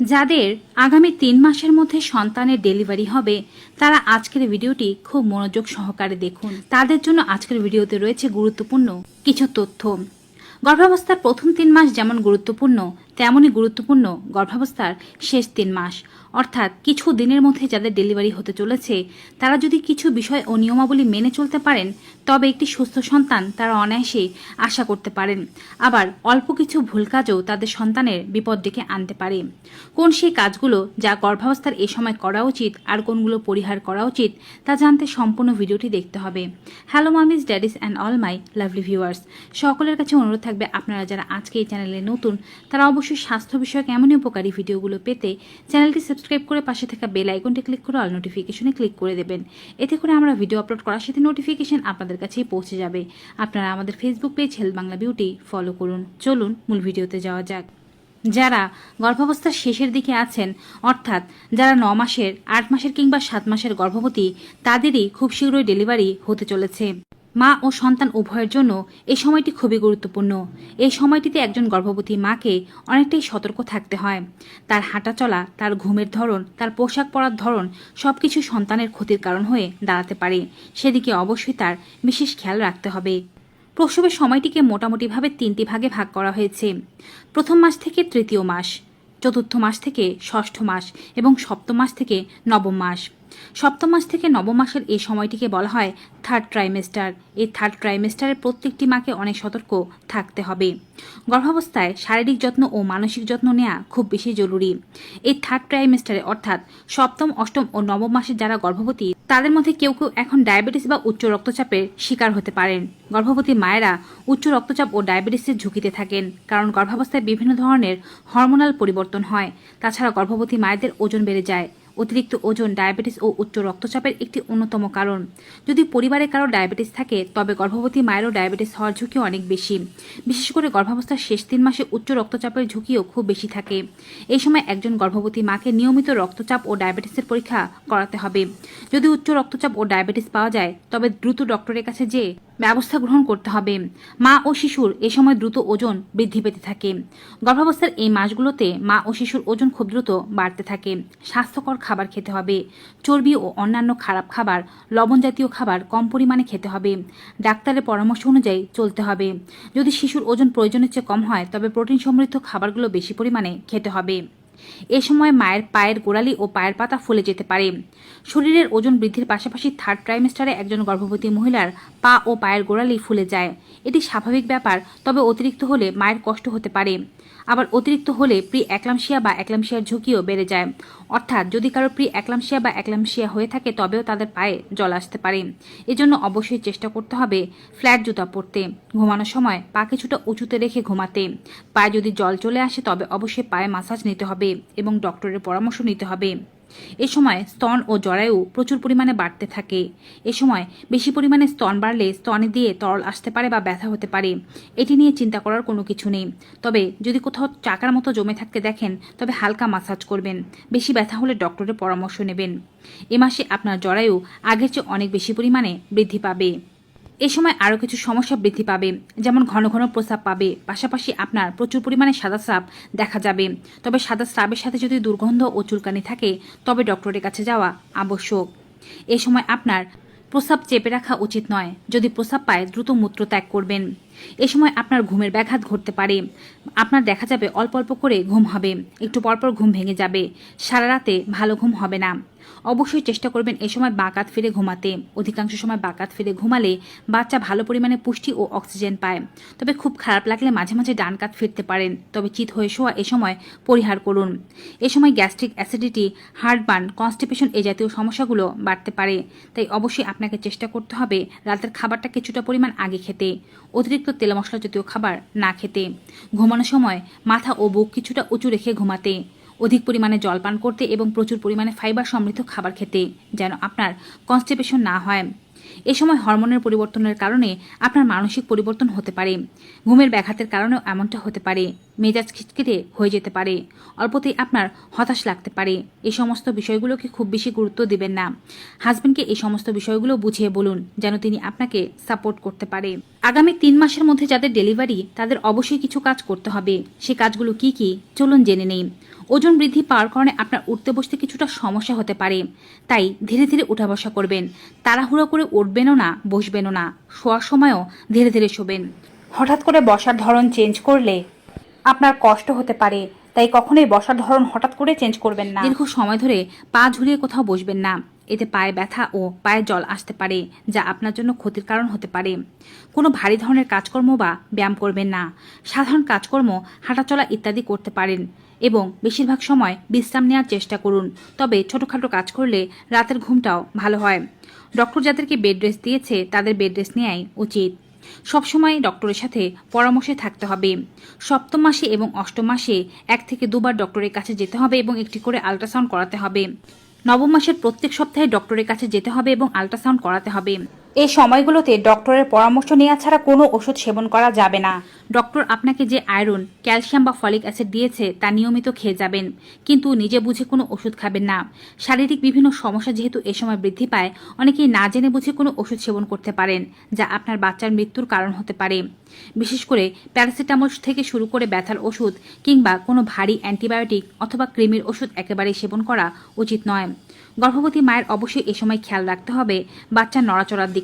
যাদের আগামী তিন মাসের মধ্যে সন্তানের ডেলিভারি হবে, তারা আজকের ভিডিওটি খুব মনোযোগ সহকারে দেখুন। তাদের জন্য আজকের ভিডিওতে রয়েছে গুরুত্বপূর্ণ কিছু তথ্য। গর্ভাবস্থার প্রথম তিন মাস যেমন গুরুত্বপূর্ণ তেমনই গুরুত্বপূর্ণ গর্ভাবস্থার শেষ তিন মাস। অর্থাৎ কিছু দিনের মধ্যে যাদের ডেলিভারি হতে চলেছে, তারা যদি কিছু বিষয় ও নিয়মাবলী মেনে চলতে পারেন, তবে একটি সুস্থ সন্তান তারা অনায়াসেই আশা করতে পারেন। আবার অল্প কিছু ভুল কাজও তাদের সন্তানের বিপদ ডেকে আনতে পারে। কোন সেই কাজগুলো যা গর্ভাবস্থার এ সময় করা উচিত আর কোনগুলো পরিহার করা উচিত, তা জানতে সম্পূর্ণ ভিডিওটি দেখতে হবে। Hello mummies daddies and all my lovely viewers সকলের কাছে অনুরোধ থাকবে আপনারা যারা আজকে এই চ্যানেলে নতুন, তারা অবশ্যই স্বাস্থ্য বিষয়ক এমনই উপকারী ভিডিওগুলো পেতে চ্যানেলটি সাবস্ক্রাইব করে পাশে থাকা বেল আইকনটি ক্লিক করে অল নোটিফিকেশনে ক্লিক করে দেবেন। এতে করে আমরা ভিডিও আপলোড করার সাথে নোটিফিকেশন আপনাদের কাছেই পৌঁছে যাবে। আপনারা আমাদের Facebook page health Bangla beauty follow করুন। চলুন মূল ভিডিওতে যাওয়া যাক। যারা গর্ভাবস্থার শেষের দিকে আছেন, অর্থাৎ যারা ন মাসের, আট মাসের কিংবা সাত মাসের গর্ভবতী, তাদেরই খুব শীঘ্রই ডেলিভারি হতে চলেছে। মা ও সন্তান উভয়ের জন্য এই সময়টি খুবই গুরুত্বপূর্ণ। এই সময়টিতে একজন গর্ভবতী মাকে অনেকটাই সতর্ক থাকতে হয়। তার হাঁটা চলা, তার ঘুমের ধরন, তার পোশাক পরার ধরন সবকিছু সন্তানের ক্ষতির কারণ হয়ে দাঁড়াতে পারে। সেদিকে অবশ্যই তার বিশেষ খেয়াল রাখতে হবে। প্রসবের সময়টিকে মোটামুটিভাবে তিনটি ভাগে ভাগ করা হয়েছে। প্রথম মাস থেকে তৃতীয় মাস, চতুর্থ মাস থেকে ষষ্ঠ মাস এবং সপ্তম মাস থেকে নবম মাস। সপ্তম মাস থেকে নবম মাসের এই সময়টিকে বলা হয় থার্ড ট্রাইমেস্টার এই থার্ড ট্রাইমেস্টারের প্রত্যেকটি মাকে অনেক সতর্ক থাকতে হবে। গর্ভাবস্থায় শারীরিক যত্ন ও মানসিক যত্ন নেওয়া খুব বেশি জরুরি। এই থার্ড ট্রাইমেস্টারে অর্থাৎ সপ্তম, অষ্টম ও নবম মাসে যারা গর্ভবতী, তাদের মধ্যে কেউ কেউ এখন ডায়াবেটিস বা উচ্চ রক্তচাপের শিকার হতে পারেন। গর্ভবতী মায়েরা উচ্চ রক্তচাপ ও ডায়াবেটিসের ঝুঁকিতে থাকেন কারণ গর্ভাবস্থায় বিভিন্ন ধরনের হরমোনাল পরিবর্তন হয়। তাছাড়া গর্ভবতী মায়েদের ওজন বেড়ে যায়। অতিরিক্ত ওজন, ডায়াবেটিস ও উচ্চ রক্তচাপের একটি অন্যতম কারণ। যদি পরিবারে কারও ডায়াবেটিস থাকে, তবে গর্ভবতী মায়েরও ডায়াবেটিস হওয়ার ঝুঁকি অনেক বেশি। বিশেষ করে গর্ভাবস্থার শেষ তিন মাসে উচ্চ রক্তচাপের ঝুঁকিও খুব বেশি থাকে। এই সময় একজন গর্ভবতী মাকে নিয়মিত রক্তচাপ ও ডায়াবেটিসের পরীক্ষা করাতে হবে। যদি উচ্চ রক্তচাপ ও ডায়াবেটিস পাওয়া যায়, তবে দ্রুত ডক্টরের কাছে যেয়ে ব্যবস্থা গ্রহণ করতে হবে। মা ও শিশুর এ সময় দ্রুত ওজন বৃদ্ধি পেতে থাকে। গর্ভাবস্থার এই মাসগুলোতে মা ও শিশুর ওজন খুব দ্রুত বাড়তে থাকে। স্বাস্থ্যকর খাবার খেতে হবে। চর্বি ও অন্যান্য খারাপ খাবার লবণ জাতীয় খাবার কম পরিমাণে খেতে হবে। ডাক্তারের পরামর্শ অনুযায়ী চলতে হবে। যদি শিশুর ওজন প্রয়োজনের চেয়ে কম হয়, তবে প্রোটিন সমৃদ্ধ খাবারগুলো বেশি পরিমাণে খেতে হবে। এ সময় মায়ের পায়ের গোড়ালি ও পায়ের পাতা ফুলে যেতে পারে। শরীরের ওজন বৃদ্ধির পাশাপাশি থার্ড ট্রাইমেস্টারে একজন গর্ভবতী মহিলার পা ও পায়ের গোড়ালি ফুলে যায়। এটি স্বাভাবিক ব্যাপার, তবে অতিরিক্ত হলে মায়ের কষ্ট হতে পারে। আবার অতিরিক্ত হলে প্রি অ্যাক্লামশিয়া বা অ্যাক্লামশিয়ার ঝুঁকিও বেড়ে যায়। অর্থাৎ যদি কারও প্রি অ্যাক্লামশিয়া বা অ্যাক্লামশিয়া হয়ে থাকে, তবেও তাদের পায়ে জল আসতে পারে। এজন্য অবশ্যই চেষ্টা করতে হবে ফ্ল্যাট জুতা পরতে। ঘুমানোর সময় পা কিছুটা উঁচুতে রেখে ঘুমাতে। পায়ে যদি জল চলে আসে, তবে অবশ্যই পায়ে মাসাজ নিতে হবে। এবং ডক্টরের পরামর্শ নিতে হবে। এ সময় স্তন ও জরায়ু প্রচুর পরিমাণে বাড়তে থাকে। এ সময় বেশি পরিমাণে স্তন বাড়লে স্তনে দিয়ে তরল আসতে পারে বা ব্যথা হতে পারে। এটি নিয়ে চিন্তা করার কোনো কিছু নেই। তবে যদি কোথাও চাকার মতো জমে থাকতে দেখেন, তবে হালকা মাসাজ করবেন। বেশি ব্যথা হলে ডক্টরের পরামর্শ নেবেন। এ মাসে আপনার জরায়ু আগের চেয়ে অনেক বেশি পরিমাণে বৃদ্ধি পাবে। এ সময় আরও কিছু সমস্যা বৃদ্ধি পাবে। যেমন ঘন ঘন প্রস্রাব পাবে। পাশাপাশি আপনার প্রচুর পরিমাণে সাদা স্রাব দেখা যাবে। তবে সাদা স্রাবের সাথে যদি দুর্গন্ধ ও চুলকানি থাকে, তবে ডক্টরের কাছে যাওয়া আবশ্যক। এ সময় আপনার প্রস্রাব চেপে রাখা উচিত নয়। যদি প্রস্রাব পায়, দ্রুত মূত্র ত্যাগ করবেন। এ সময় আপনার ঘুমের ব্যাঘাত ঘটতে পারে। আপনার দেখা যাবে অল্প অল্প করে ঘুম হবে। একটু পরপর ঘুম ভেঙে যাবে। সারা রাতে ভালো ঘুম হবে না। অবশ্যই চেষ্টা করবেন এ সময় বাঁকাত ফিরে ঘুমাতে। অধিকাংশ সময় বাঁকাত ফিরে ঘুমালে বাচ্চা ভালো পরিমাণে পুষ্টি ও অক্সিজেন পায়। তবে খুব খারাপ লাগলে মাঝে মাঝে ডান কাত ফিরতে পারেন। তবে চিত হয়ে শোয়া এ সময় পরিহার করুন। এ সময় গ্যাস্ট্রিক অ্যাসিডিটি, হার্টবার্ন, কনস্টিপেশন এই জাতীয় সমস্যাগুলো বাড়তে পারে। তাই অবশ্যই আপনাকে চেষ্টা করতে হবে রাতের খাবারটা কিছুটা পরিমাণ আগে খেতে। অতিরিক্ত তেল মশলা জাতীয় খাবার না খেতে। ঘুমানোর সময় মাথা ও বুক কিছুটা উঁচু রেখে ঘুমাতে। অধিক পরিমাণে জল পান করতে এবং প্রচুর পরিমাণে ফাইবার সমৃদ্ধ খাবার খেতে, যেন আপনার কনস্টিপেশন না হয়। এ সময় হরমোনের পরিবর্তনের কারণে আপনার মানসিক পরিবর্তন হতে পারে। ঘুমের ব্যাঘাতের কারণেও এমনটা হতে পারে। মেজাজ খিটখিটে হয়ে যেতে পারে। অল্পতেই আপনার হতাশ লাগতে পারে। এই সমস্ত বিষয়গুলোকে খুব বেশি গুরুত্ব দিবেন না। হাজবেন্ডকে এই সমস্ত বিষয়গুলো বুঝিয়ে বলুন, যেন তিনি আপনাকে সাপোর্ট করতে পারে। আগামী তিন মাসের মধ্যে যাদের ডেলিভারি, তাদের অবশ্যই কিছু কাজ করতে হবে। সে কাজগুলো কি কি, চলুন জেনে নেই। ওজন বৃদ্ধি পাওয়ার কারণে আপনার উঠতে বসতে কিছুটা সমস্যা হতে পারে। তাই ধীরে ধীরে উঠা বসা করবেন। তাড়াহুড়ো করে উঠবেনও না, বসবেনও না। শোয়ার সময়ও ধীরে ধীরে শোবেন। হঠাৎ করে বসার ধরন চেঞ্জ করলে আপনার কষ্ট হতে পারে, তাই কখনোই বসার ধরন হঠাৎ করে চেঞ্জ করবেন না। দীর্ঘ সময় ধরে পা ঝুলিয়ে কোথাও বসবেন না, এতে পায়ে ব্যথা ও পায়ে জল আসতে পারে, যা আপনার জন্য ক্ষতির কারণ হতে পারে। কোনো ভারী ধরনের কাজকর্ম বা ব্যায়াম করবেন না, সাধারণ কাজকর্ম, হাঁটাচলা ইত্যাদি করতে পারেন এবং বেশিরভাগ সময় বিশ্রাম নেওয়ার চেষ্টা করুন, তবে ছোটোখাটো কাজ করলে রাতের ঘুমটাও ভালো হয়। ডক্টর যাদেরকে বেড রেস্ট দিয়েছে, তাদের বেড রেস্ট নেওয়াই উচিত। সবসময় ডক্টরের সাথে পরামর্শে থাকতে হবে। সপ্তম মাসে এবং অষ্টম মাসে এক থেকে দুবার ডক্টরের কাছে যেতে হবে এবং একটি করে আলট্রাসাউন্ড করাতে হবে। নবম মাসের প্রত্যেক সপ্তাহে ডক্টরের কাছে যেতে হবে এবং আলট্রাসাউন্ড করাতে হবে। এই সময়গুলোতে ডক্টরের পরামর্শ নেওয়া ছাড়া কোনো ওষুধ সেবন করা যাবে না। ডক্টর আপনাকে যে আয়রন, ক্যালসিয়াম বা ফলিক অ্যাসিড দিয়েছে তা নিয়মিত খেয়ে যাবেন, কিন্তু নিজে বুঝে কোনো ওষুধ খাবেন না। শারীরিক বিভিন্ন সমস্যা যেহেতু এ সময় বৃদ্ধি পায়, অনেকেই না জেনে বুঝে কোনো ওষুধ সেবন করতে পারেন, যা আপনার বাচ্চার মৃত্যুর কারণ হতে পারে। বিশেষ করে প্যারাসিটামল থেকে শুরু করে ব্যথার ওষুধ কিংবা কোনো ভারী অ্যান্টিবায়োটিক অথবা কৃমির ওষুধ একেবারেই সেবন করা উচিত নয়। গর্ভবতী মায়ের অবশ্যই এ সময় খেয়াল রাখতে হবে বাচ্চার নড়াচড়ার দিকে।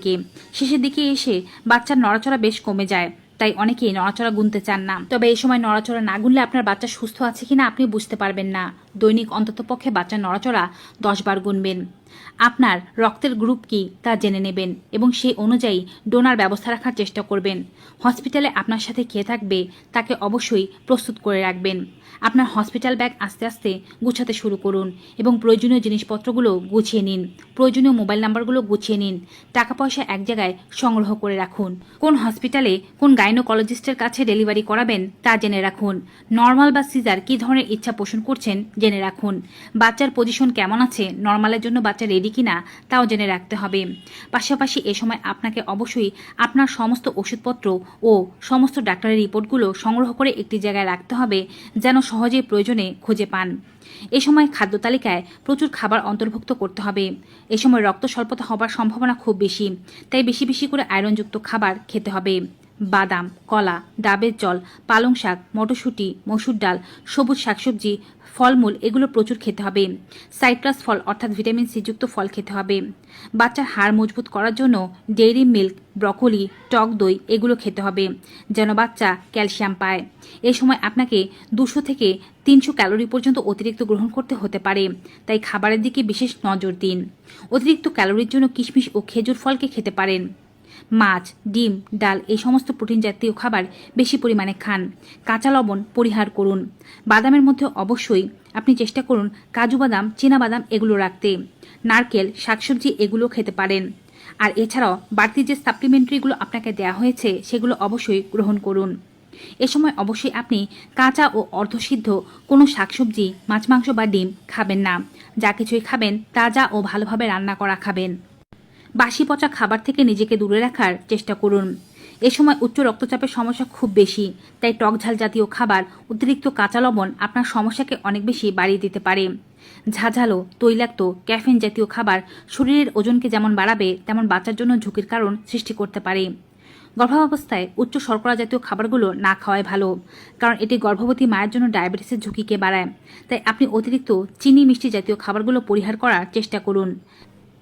শেষের দিকে এসে বাচ্চার নড়াচড়া বেশ কমে যায়, তাই অনেকেই নড়াচড়া গুনতে চান না। তবে এই সময় নড়াচড়া না গুনলে আপনার বাচ্চা সুস্থ আছে কিনা আপনি বুঝতে পারবেন না। দৈনিক অন্ততপক্ষে বাচ্চার নড়াচড়া দশ বার গুনবেন। আপনার রক্তের গ্রুপ কি তা জেনে নেবেন এবং সেই অনুযায়ী ডোনার ব্যবস্থা রাখার চেষ্টা করবেন। হসপিটালে আপনার সাথে খেয়ে থাকবে তাকে অবশ্যই প্রস্তুত করে রাখবেন। আপনার হসপিটাল ব্যাগ আস্তে আস্তে গুছাতে শুরু করুন এবং প্রয়োজনীয় জিনিসপত্রগুলো গুছিয়ে নিন। প্রয়োজনীয় মোবাইল নাম্বারগুলো গুছিয়ে নিন। টাকা পয়সা এক জায়গায় সংগ্রহ করে রাখুন। কোন হসপিটালে কোন গাইনোকোলজিস্টের কাছে ডেলিভারি করাবেন তা জেনে রাখুন। নর্মাল বা সিজার কী ধরনের ইচ্ছা পোষণ করছেন জেনে রাখুন। বাচ্চার পজিশন কেমন আছে? নর্মালের জন্য বাচ্চা রেডি কিনা তাও জেনে রাখতে হবে। পাশাপাশি এ সময় আপনাকে অবশ্যই আপনার সমস্ত ওষুধপত্র ও সমস্ত ডাক্তারের রিপোর্টগুলো সংগ্রহ করে একটি জায়গায় রাখতে হবে, যেন সহজে প্রয়োজনে খুঁজে পান। এ সময় খাদ্য তালিকায় প্রচুর খাবার অন্তর্ভুক্ত করতে হবে। এ সময় রক্ত স্বল্পতা হবার সম্ভাবনা খুব বেশি, তাই বেশি বেশি করে আয়রনযুক্ত খাবার খেতে হবে। বাদাম, কলা, ডাবের জল, পালং শাক, মটরশুঁটি, মসুর ডাল, সবুজ শাকসবজি, ফলমূল এগুলো প্রচুর খেতে হবে। সাইট্রাস ফল অর্থাৎ ভিটামিন সি যুক্ত ফল খেতে হবে। বাচ্চার হাড় মজবুত করার জন্য ডেইরি মিল্ক, ব্রকোলি, টক দই এগুলো খেতে হবে, যেন বাচ্চা ক্যালসিয়াম পায়। এই সময় আপনাকে দুশো থেকে তিনশো ক্যালোরি পর্যন্ত অতিরিক্ত গ্রহণ করতে হতে পারে, তাই খাবারের দিকে বিশেষ নজর দিন। অতিরিক্ত ক্যালোরির জন্য কিশমিশ ও খেজুর ফলকে খেতে পারেন। মাছ, ডিম, ডাল এই সমস্ত প্রোটিন জাতীয় খাবার বেশি পরিমাণে খান। কাঁচা লবণ পরিহার করুন। বাদামের মধ্যে অবশ্যই আপনি চেষ্টা করুন কাজু বাদাম, চীনা বাদাম এগুলো রাখতে। নারকেল, শাকসবজি এগুলো খেতে পারেন। আর এছাড়াও বাড়তি যে সাপ্লিমেন্টারিগুলো আপনাকে দেওয়া হয়েছে সেগুলো অবশ্যই গ্রহণ করুন। এ সময় অবশ্যই আপনি কাঁচা ও অর্ধসিদ্ধ কোনো শাকসবজি, মাছ, মাংস বা ডিম খাবেন না। যা কিছুই খাবেন তাজা ও ভালোভাবে রান্না করা খাবেন। বাসি পচা খাবার থেকে নিজেকে দূরে রাখার চেষ্টা করুন। এ সময় উচ্চ রক্তচাপের সমস্যা খুব বেশি, তাই টক ঝাল জাতীয় খাবার, অতিরিক্ত কাঁচা লবণ আপনার সমস্যাকে অনেক বেশি বাড়িয়ে দিতে পারে। ঝাঝালো, তৈলাক্ত, ক্যাফিন জাতীয় খাবার শরীরের ওজনকে যেমন বাড়াবে, তেমন বাচ্চার জন্য ঝুঁকির কারণ সৃষ্টি করতে পারে। গর্ভাবস্থায় উচ্চ শর্করা জাতীয় খাবারগুলো না খাওয়াই ভালো, কারণ এটি গর্ভবতী মায়ের জন্য ডায়াবেটিসের ঝুঁকিকে বাড়ায়। তাই আপনি অতিরিক্ত চিনি মিষ্টি জাতীয় খাবারগুলো পরিহার করার চেষ্টা করুন।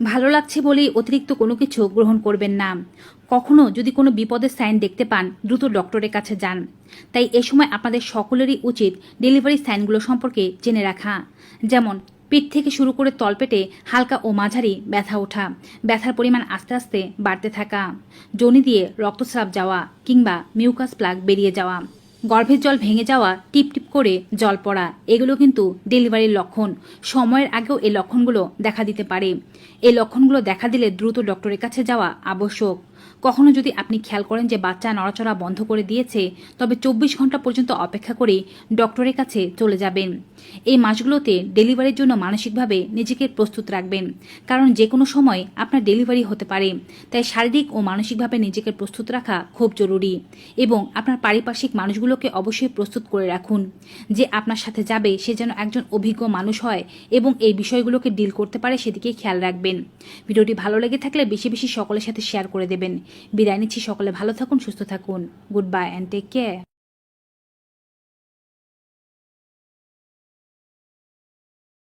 ভালো লাগছে বলেই অতিরিক্ত কোনো কিছু গ্রহণ করবেন না। কখনো যদি কোনো বিপদের সাইন দেখতে পান, দ্রুত ডক্টরের কাছে যান। তাই এ সময় আপনাদের সকলেরই উচিত ডেলিভারি সাইনগুলো সম্পর্কে জেনে রাখা। যেমন, পিঠ থেকে শুরু করে তলপেটে হালকা ও মাঝারি ব্যথা ওঠা, ব্যথার পরিমাণ আস্তে আস্তে বাড়তে থাকা, জনি দিয়ে রক্তস্রাব যাওয়া কিংবা মিউকাস প্লাগ বেরিয়ে যাওয়া। গর্ভের জল ভেঙে যাওয়া টিপ টিপ করে জল পড়া, এগুলো কিন্তু ডেলিভারির লক্ষণ। সময়ের আগেও এই লক্ষণগুলো দেখা দিতে পারে। এই লক্ষণগুলো দেখা দিলে দ্রুত ডক্টরের কাছে যাওয়া আবশ্যক। কখনো যদি আপনি খেয়াল করেন যে বাচ্চা নড়াচড়া বন্ধ করে দিয়েছে, তবে চব্বিশ ঘণ্টা পর্যন্ত অপেক্ষা করে ডক্টরের কাছে চলে যাবেন। এই মাসগুলোতে ডেলিভারির জন্য মানসিকভাবে নিজেকে প্রস্তুত রাখবেন, কারণ যে কোনো সময় আপনার ডেলিভারি হতে পারে। তাই শারীরিক ও মানসিকভাবে নিজেকে প্রস্তুত রাখা খুব জরুরি এবং আপনার পারিপার্শ্বিক মানুষগুলোকে অবশ্যই প্রস্তুত করে রাখুন। যে আপনার সাথে যাবে, সে যেন একজন অভিজ্ঞ মানুষ হয় এবং এই বিষয়গুলোকে ডিল করতে পারে সেদিকে খেয়াল রাখবেন। ভিডিওটি ভালো লেগে থাকলে বেশি বেশি সকলের সাথে শেয়ার করে দেবেন। বিদায় নিচ্ছি। সকলে ভালো থাকুন সুস্থ থাকুন। Good bye and take care